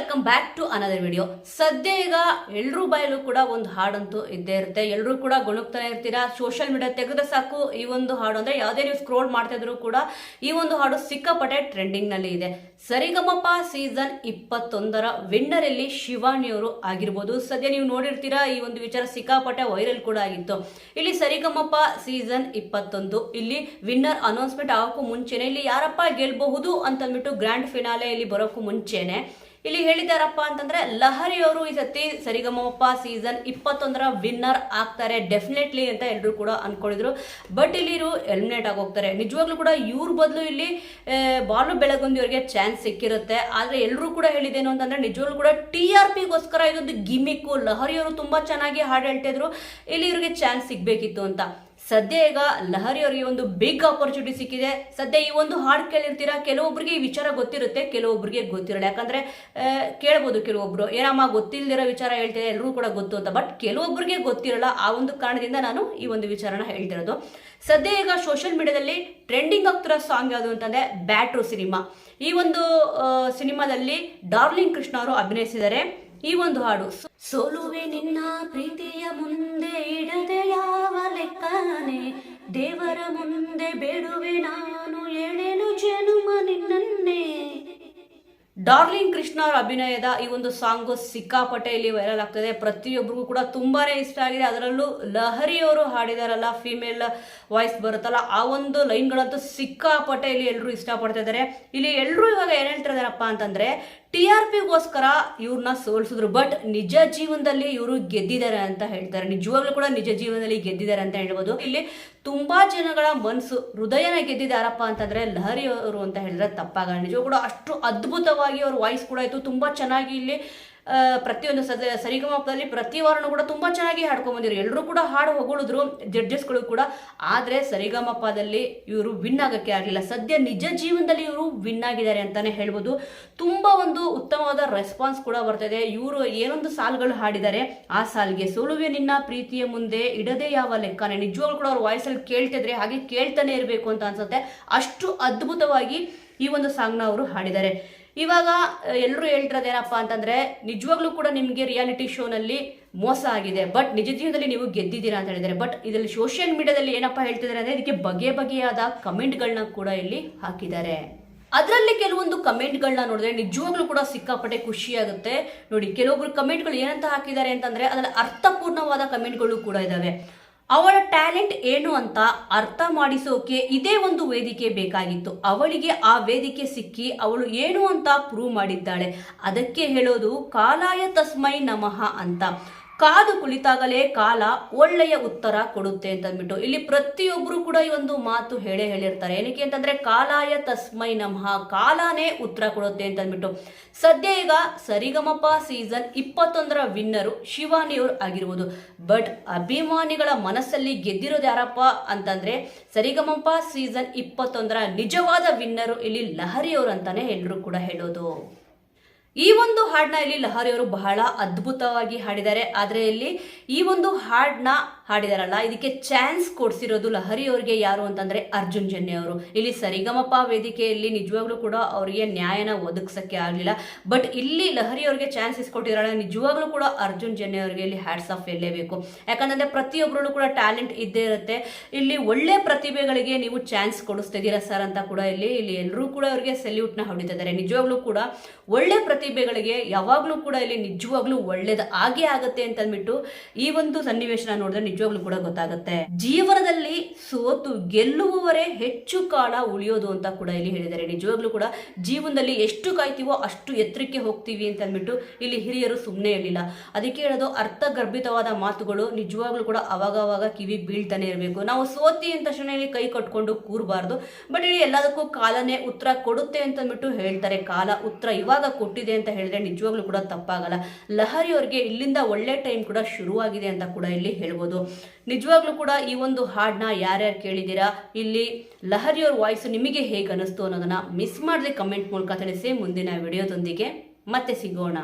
Welcome back to another video ಸದ್ಯ ಈಗ ಎಲ್ಲರೂ ಬಾಯಲ್ಲೂ ಕೂಡ ಒಂದು ಹಾಡಂತೂ ಇದ್ದೇ ಇರುತ್ತೆ. ಎಲ್ಲರೂ ಕೂಡ ಗುಣಗ್ತಾನೆ ಇರ್ತೀರಾ? ಸೋಷಿಯಲ್ ಮೀಡಿಯಾ ತೆಗೆದ್ರೆ ಸಾಕು. ಈ ಒಂದು ಹಾಡು ಅಂದ್ರೆ ಯಾವುದೇ ನೀವು ಸ್ಕ್ರೋಲ್ ಮಾಡ್ತಾ ಇದ್ರು ಕೂಡ ಈ ಒಂದು ಹಾಡು ಸಿಕ್ಕಾಪಟ್ಟೆ ಟ್ರೆಂಡಿಂಗ್ನಲ್ಲಿ ಇದೆ. ಸರಿಗಮಪ ಸೀಸನ್ ಇಪ್ಪತ್ತೊಂದರ ವಿನ್ನರ್ ಇಲ್ಲಿ ಶಿವಾನಿಯವರು ಆಗಿರ್ಬೋದು. ಸದ್ಯ ನೀವು ನೋಡಿರ್ತೀರಾ, ಈ ಒಂದು ವಿಚಾರ ಸಿಕ್ಕಾಪಟ್ಟೆ ವೈರಲ್ ಕೂಡ ಆಗಿತ್ತು. ಇಲ್ಲಿ ಸರಿಗಮಪ ಸೀಸನ್ ಇಪ್ಪತ್ತೊಂದು, ಇಲ್ಲಿ ವಿನ್ನರ್ ಅನೌನ್ಸ್ಮೆಂಟ್ ಆಗೋಕ್ಕೂ ಮುಂಚೆನೆ, ಇಲ್ಲಿ ಯಾರಪ್ಪ ಗೆಲ್ಬಹುದು ಅಂತಂದ್ಬಿಟ್ಟು ಗ್ರ್ಯಾಂಡ್ ಫಿನಾಲೆ ಇಲ್ಲಿ ಬರೋಕ್ಕೂ ಮುಂಚೆನೆ ಇಲ್ಲಿ ಹೇಳಿದಾರಪ್ಪ ಅಂತಂದ್ರೆ ಲಹರಿ ಅವರು ಈ ಸತಿ ಸರಿಗಮಪ್ಪ ಸೀಸನ್ ಇಪ್ಪತ್ತೊಂದರ ವಿನ್ನರ್ ಆಗ್ತಾರೆ ಡೆಫಿನೆಟ್ಲಿ ಅಂತ ಎಲ್ಲರೂ ಕೂಡ ಅನ್ಕೊಂಡಿದ್ರು. ಬಟ್ ಇಲ್ಲಿ ಇವರು ಎಲಿಮಿನೇಟ್ ಆಗೋಗ್ತಾರೆ ನಿಜವಾಗ್ಲೂ ಕೂಡ ಇವ್ರ ಬದಲು ಇಲ್ಲಿ ಬಾಲು ಬೆಳಗೊಂದು ಅವರಿಗೆ ಚಾನ್ಸ್ ಸಿಕ್ಕಿರುತ್ತೆ. ಆದ್ರೆ ಎಲ್ಲರೂ ಕೂಡ ಹೇಳಿದೇನು ಅಂತಂದ್ರೆ, ನಿಜವಾಗ್ಲೂ ಕೂಡ ಟಿ ಆರ್ ಪಿಗೋಸ್ಕರ ಇದೊಂದು ಗಿಮಿಕ್ಕು ಲಹರಿ ಅವರು ತುಂಬಾ ಚೆನ್ನಾಗಿ ಹಾಡು ಹೇಳ್ತಿದ್ರು. ಇಲ್ಲಿ ಇವರಿಗೆ ಚಾನ್ಸ್ ಸಿಗ್ಬೇಕಿತ್ತು ಅಂತ. ಸದ್ಯ ಈಗ ಲಹರಿ ಅವರಿಗೆ ಒಂದು ಬಿಗ್ ಆಪರ್ಚುನಿಟಿ ಸಿಕ್ಕಿದೆ. ಸದ್ಯ ಈ ಒಂದು ಹಾಡು ಕೇಳಿರ್ತೀರಾ? ಕೆಲವೊಬ್ಬರಿಗೆ ಈ ವಿಚಾರ ಗೊತ್ತಿರುತ್ತೆ ಕೆಲವೊಬ್ಬರಿಗೆ ಗೊತ್ತಿರಲ್ಲ. ಯಾಕಂದ್ರೆ ಕೇಳ್ಬೋದು ಕೆಲವೊಬ್ರು. ಏನಮ್ಮ, ಗೊತ್ತಿಲ್ದಿರೋ ವಿಚಾರ ಹೇಳ್ತಿದೆ ಎಲ್ಲರೂ ಕೂಡ ಗೊತ್ತು ಅಂತ. ಬಟ್ ಕೆಲವೊಬ್ಬರಿಗೆ ಗೊತ್ತಿರಲ್ಲ, ಆ ಒಂದು ಕಾರಣದಿಂದ ನಾನು ಈ ಒಂದು ವಿಚಾರನ ಹೇಳ್ತಿರೋದು. ಸದ್ಯ ಈಗ ಸೋಷಿಯಲ್ ಮೀಡಿಯಾದಲ್ಲಿ ಟ್ರೆಂಡಿಂಗ್ ಆಗ್ತಿರೋ ಸಾಂಗ್ ಯಾವುದು ಅಂತಂದ್ರೆ ಬ್ಯಾಟ್ರು ಸಿನಿಮಾ ಈ ಒಂದು ಸಿನಿಮಾದಲ್ಲಿ ಡಾರ್ಲಿಂಗ್ ಕೃಷ್ಣ ಅವರು ಅಭಿನಯಿಸಿದ್ದಾರೆ. ಈ ಒಂದು ಹಾಡು. ಸೋಲುವೆ ನಿನ್ನ ಪ್ರೀತಿಯ ಮುಂದೆ ಇಡದೆ ಯಾವ ಲೆಕ್ಕನೆ ದೇವರ ಮುಂದೆ ಬೇಡುವೆ ನಾನು ಡಾರ್ಲಿಂಗ್ ಕೃಷ್ಣ ಅವರ ಅಭಿನಯದ ಈ ಒಂದು ಸಾಂಗು ಸಿಕ್ಕಾಪಟ್ಟೆ ಇಲ್ಲಿ ವೈರಲ್ ಆಗ್ತದೆ. ಪ್ರತಿಯೊಬ್ಬರಿಗೂ ಕೂಡ ತುಂಬಾನೇ ಇಷ್ಟ ಆಗಿದೆ. ಅದರಲ್ಲೂ ಲಹರಿ ಅವರು ಹಾಡಿದಾರಲ್ಲ ಫಿಮೇಲ್ ವಾಯ್ಸ್ ಬರುತ್ತಲ್ಲ, ಆ ಒಂದು ಲೈನ್ಗಳಂತೂ ಸಿಕ್ಕಾಪಟ್ಟೆ ಇಲ್ಲಿ ಎಲ್ಲರೂ ಇಷ್ಟಪಡ್ತಾ ಇದ್ದಾರೆ. ಇಲ್ಲಿ ಎಲ್ಲರೂ ಇವಾಗ ಏನ್ ಹೇಳ್ತಾ ಇದಾರಪ್ಪ ಅಂತಂದ್ರೆ, ಟಿ ಆರ್ ಪಿಗೋಸ್ಕರ ಇವ್ರನ್ನ ಸೋಲ್ಸಿದ್ರು ಬಟ್ ನಿಜ ಜೀವನದಲ್ಲಿ ಇವರು ಗೆದ್ದಿದ್ದಾರೆ ಅಂತ ಹೇಳ್ತಾರೆ. ನಿಜವಾಗ್ಲೂ ಕೂಡ ನಿಜ ಜೀವನದಲ್ಲಿ ಗೆದ್ದಿದ್ದಾರೆ ಅಂತ ಹೇಳ್ಬೋದು. ಇಲ್ಲಿ ತುಂಬಾ ಜನಗಳ ಮನಸ್ಸು ಹೃದಯನ ಗೆದ್ದಿದ್ದಾರಪ್ಪ ಅಂತಂದ್ರೆ ಲಹರಿ ಅವರು ಅಂತ ಹೇಳಿದ್ರೆ ತಪ್ಪಾಗಲ್ಲ. ನಿಜವೂ ಕೂಡ ಅಷ್ಟು ಅದ್ಭುತವಾಗಿ ಅವ್ರ ವಾಯ್ಸ್ ಕೂಡ ಇತ್ತು ತುಂಬಾ ಚೆನ್ನಾಗಿ ಇಲ್ಲಿ ಪ್ರತಿಯೊಂದು ಸದ, ಸರಿಗಮಪದಲ್ಲಿ ಪ್ರತಿ ವಾರನೂ ಕೂಡ ತುಂಬ ಚೆನ್ನಾಗಿ ಹಾಡ್ಕೊಂಡ್ಬಂದಿದ್ರು ಎಲ್ಲರೂ ಕೂಡ ಹಾಡು ಹೊಗಳಿದ್ರು, ಜಡ್ಜಸ್ಗಳು ಕೂಡ. ಆದರೆ ಸರಿಗಮಪದಲ್ಲಿ ಇವರು ವಿನ್ ಆಗೋಕ್ಕೆ ಆಗಲಿಲ್ಲ. ಸದ್ಯ ನಿಜ ಜೀವನದಲ್ಲಿ ಇವರು ವಿನ್ ಆಗಿದ್ದಾರೆ ಅಂತಲೇ ಹೇಳ್ಬೋದು. ತುಂಬ ಒಂದು ಉತ್ತಮವಾದ ರೆಸ್ಪಾನ್ಸ್ ಕೂಡ ಬರ್ತಿದೆ. ಇವರು ಏನೊಂದು ಸಾಲುಗಳು ಹಾಡಿದ್ದಾರೆ, ಆ ಸಾಲಿಗೆ ಸೋಲುವೆ ನಿನ್ನ ಪ್ರೀತಿಯ ಮುಂದೆ ಇಡದೆ ಯಾವ ಲೆಕ್ಕನೇ. ನಿಜವಾಗ್ಲೂ ಕೂಡ ಅವ್ರ ವಾಯ್ಸಲ್ಲಿ ಕೇಳ್ತಿದ್ರೆ ಹಾಗೆ ಕೇಳ್ತಾನೆ ಇರಬೇಕು ಅಂತ ಅನ್ಸುತ್ತೆ. ಅಷ್ಟು ಅದ್ಭುತವಾಗಿ ಈ ಒಂದು ಸಾಂಗ್ನ ಅವರು ಹಾಡಿದ್ದಾರೆ. ಇವಾಗ ಎಲ್ಲರೂ ಹೇಳ್ತಿರೋದೇನಪ್ಪ ಅಂತಂದ್ರೆ, ನಿಜವಾಗ್ಲೂ ಕೂಡ ನಿಮಗೆ ರಿಯಾಲಿಟಿ ಶೋನಲ್ಲಿ ಮೋಸ ಆಗಿದೆ. ಬಟ್ ನಿಜ ಜೀವನದಲ್ಲಿ ನೀವು ಗೆದ್ದಿದ್ದೀರಾ ಅಂತ ಹೇಳಿದ್ದಾರೆ. ಬಟ್ ಇದರಲ್ಲಿ ಸೋಷಿಯಲ್ ಮೀಡಿಯಾದಲ್ಲಿ ಏನಪ್ಪ ಹೇಳ್ತಿದ್ದಾರೆ ಅಂದ್ರೆ, ಇದಕ್ಕೆ ಬಗೆ ಬಗೆಯಾದ ಕಮೆಂಟ್ಗಳನ್ನ ಕೂಡ ಇಲ್ಲಿ ಹಾಕಿದ್ದಾರೆ. ಅದರಲ್ಲಿ ಕೆಲವೊಂದು ಕಮೆಂಟ್ಗಳನ್ನ ನೋಡಿದ್ರೆ ನಿಜವಾಗ್ಲೂ ಕೂಡ ಸಿಕ್ಕಾಪಟ್ಟೆ ಖುಷಿ ಆಗುತ್ತೆ. ನೋಡಿ, ಕೆಲವೊಬ್ರು ಕಮೆಂಟ್ಗಳು ಏನಂತ ಹಾಕಿದ್ದಾರೆ ಅಂತಂದ್ರೆ, ಅದರಲ್ಲಿ ಅರ್ಥಪೂರ್ಣವಾದ ಕಮೆಂಟ್ಗಳು ಕೂಡ ಇದಾವೆ. ಅವಳ ಟ್ಯಾಲೆಂಟ್ ಏನು ಅಂತ ಅರ್ಥ ಮಾಡಿಸೋಕೆ ಇದೇ ಒಂದು ವೇದಿಕೆ ಬೇಕಾಗಿತ್ತು. ಅವಳಿಗೆ ಆ ವೇದಿಕೆ ಸಿಕ್ಕಿ ಅವಳು ಏನು ಅಂತ ಪ್ರೂವ್ ಮಾಡಿದ್ದಾಳೆ. ಅದಕ್ಕೆ ಹೇಳೋದು ಕಾಲಾಯ ತಸ್ಮೈ ನಮಃ ಅಂತ. ಕಾದು ಕುಳಿತಾಗಲೇ ಕಾಲ ಒಳ್ಳೆಯ ಉತ್ತರ ಕೊಡುತ್ತೆ ಅಂತ ಅಂದ್ಬಿಟ್ಟು ಇಲ್ಲಿ ಪ್ರತಿಯೊಬ್ಬರು ಕೂಡ ಈ ಒಂದು ಮಾತು ಹೇಳೇ ಹೇಳಿರ್ತಾರೆ. ಏನಕ್ಕೆ ಅಂತಂದ್ರೆ ಕಾಲಾಯ ತಸ್ಮೈ ನಮಃ, ಕಾಲಾನೇ ಉತ್ತರ ಕೊಡುತ್ತೆ ಅಂತ ಅಂದ್ಬಿಟ್ಟು. ಸದ್ಯ ಈಗ ಸರಿಗಮಪ ಸೀಸನ್ ಇಪ್ಪತ್ತೊಂದರ ವಿನ್ನರು ಶಿವಾನಿಯವರು ಆಗಿರ್ಬೋದು. ಬಟ್ ಅಭಿಮಾನಿಗಳ ಮನಸ್ಸಲ್ಲಿ ಗೆದ್ದಿರೋದು ಯಾರಪ್ಪ ಅಂತಂದ್ರೆ ಸರಿಗಮಪ ಸೀಸನ್ ಇಪ್ಪತ್ತೊಂದರ ನಿಜವಾದ ವಿನ್ನರು ಇಲ್ಲಿ ಲಹರಿಯವರು ಅಂತಾನೆ ಎಲ್ಲರೂ ಕೂಡ ಹೇಳೋದು. ಈ ಒಂದು ಹಾಡನ್ನ ಇಲ್ಲಿ ಲಹರಿ ಅವರು ಬಹಳ ಅದ್ಭುತವಾಗಿ ಹಾಡಿದ್ದಾರೆ. ಆದರೆ ಇಲ್ಲಿ ಈ ಒಂದು ಹಾಡನ್ನ ಹಾಡಿದಾರಲ್ಲ, ಇದಕ್ಕೆ ಚಾನ್ಸ್ ಕೊಡ್ಸಿರೋದು ಲಹರಿ ಅವರಿಗೆ ಯಾರು ಅಂತಂದ್ರೆ ಅರ್ಜುನ್ ಜನ್ಯ ಅವರು. ಇಲ್ಲಿ ಸರಿಗಮಪ ವೇದಿಕೆಯಲ್ಲಿ ನಿಜವಾಗ್ಲೂ ಕೂಡ ಅವರಿಗೆ ನ್ಯಾಯನ ಒದಗಿಸಕ್ಕೆ ಆಗಲಿಲ್ಲ. ಬಟ್ ಇಲ್ಲಿ ಲಹರಿ ಅವರಿಗೆ ಚಾನ್ಸ್ ಇಸ್ಕೊಟ್ಟಿರಲ್ಲ ನಿಜವಾಗ್ಲೂ ಕೂಡ ಅರ್ಜುನ್ ಜನ್ಯ ಅವರಿಗೆ ಇಲ್ಲಿ ಹ್ಯಾಟ್ಸ್ ಆಫ್ ಎಲ್ಲೇಬೇಕು ಯಾಕಂತಂದ್ರೆ ಪ್ರತಿಯೊಬ್ಬರಲ್ಲೂ ಕೂಡ ಟ್ಯಾಲೆಂಟ್ ಇದ್ದೇ ಇರುತ್ತೆ. ಇಲ್ಲಿ ಒಳ್ಳೆ ಪ್ರತಿಭೆಗಳಿಗೆ ನೀವು ಚಾನ್ಸ್ ಕೊಡಿಸ್ತಿದ್ದೀರಾ ಸರ್ ಅಂತ ಕೂಡ ಇಲ್ಲಿ ಇಲ್ಲಿ ಎಲ್ಲರೂ ಕೂಡ ಅವರಿಗೆ ಸೆಲ್ಯೂಟ್ನ ಹೊಡಿತಿದ್ದಾರೆ ನಿಜವಾಗ್ಲೂ ಕೂಡ ಒಳ್ಳೆ ಪ್ರತಿಭೆಗಳಿಗೆ ಯಾವಾಗಲೂ ಕೂಡ ಇಲ್ಲಿ ನಿಜವಾಗ್ಲೂ ಒಳ್ಳೇದು ಆಗೇ ಆಗುತ್ತೆ ಅಂತ ಅಂದ್ಬಿಟ್ಟು ಈ ಒಂದು ಸನ್ನಿವೇಶನ ನೋಡಿದ್ರೆ ನಿಜವಾಗ್ಲೂ ಕೂಡ ಗೊತ್ತಾಗುತ್ತೆ. ಜೀವನದಲ್ಲಿ ಸೋತು ಗೆಲ್ಲುವವರೇ ಹೆಚ್ಚು ಕಾಲ ಉಳಿಯೋದು ಅಂತ ಕೂಡ ಇಲ್ಲಿ ಹೇಳಿದ್ದಾರೆ. ನಿಜವಾಗ್ಲೂ ಕೂಡ ಜೀವನದಲ್ಲಿ ಎಷ್ಟು ಕಾಯ್ತೀವೋ ಅಷ್ಟು ಎತ್ತರಕ್ಕೆ ಹೋಗ್ತೀವಿ ಅಂತ ಅಂದ್ಬಿಟ್ಟು ಇಲ್ಲಿ ಹಿರಿಯರು ಸುಮ್ಮನೆ ಇರಲಿಲ್ಲ. ಅದಕ್ಕೆ ಹೇಳೋದು ಅರ್ಥಗರ್ಭಿತವಾದ ಮಾತುಗಳು ನಿಜವಾಗ್ಲೂ ಕೂಡ ಅವಾಗ ಅವಾಗ ಕಿವಿ ಬೀಳ್ತಾನೆ ಇರಬೇಕು. ನಾವು ಸೋತಿ ಅಂತ ತಕ್ಷಣ ಇಲ್ಲಿ ಕೈ ಕಟ್ಕೊಂಡು ಕೂರಬಾರ್ದು. ಬಟ್ ಇಲ್ಲಿ ಎಲ್ಲದಕ್ಕೂ ಕಾಲನೇ ಉತ್ತರ ಕೊಡುತ್ತೆ ಅಂತ ಅಂದ್ಬಿಟ್ಟು ಹೇಳ್ತಾರೆ. ಕಾಲ ಉತ್ತರ ಇವಾಗ ಕೊಟ್ಟಿದೆ ಅಂತ ಹೇಳಿದ್ರೆ ನಿಜವಾಗ್ಲೂ ಕೂಡ ತಪ್ಪಾಗಲ್ಲ. ಲಹರಿ ಅವರಿಗೆ ಇಲ್ಲಿಂದ ಒಳ್ಳೆ ಟೈಮ್ ಕೂಡ ಶುರುವಾಗಿದೆ ಅಂತ ಕೂಡ ಇಲ್ಲಿ ಹೇಳ್ಬೋದು. ನಿಜವಾಗ್ಲೂ ಕೂಡ ಈ ಒಂದು ಹಾಡನ್ನ ಯಾರ್ಯಾರು ಕೇಳಿದ್ದೀರಾ? ಇಲ್ಲಿ ಲಹರಿ ಅವ್ರ ವಾಯ್ಸ್ ನಿಮಗೆ ಹೇಗೆ ಅನಿಸ್ತು ಅನ್ನೋದನ್ನ ಮಿಸ್ ಮಾಡದೆ ಕಮೆಂಟ್ ಮೂಲಕ ತಿಳಿಸಿ ಮುಂದಿನ ವಿಡಿಯೋದೊಂದಿಗೆ ಮತ್ತೆ ಸಿಗೋಣ.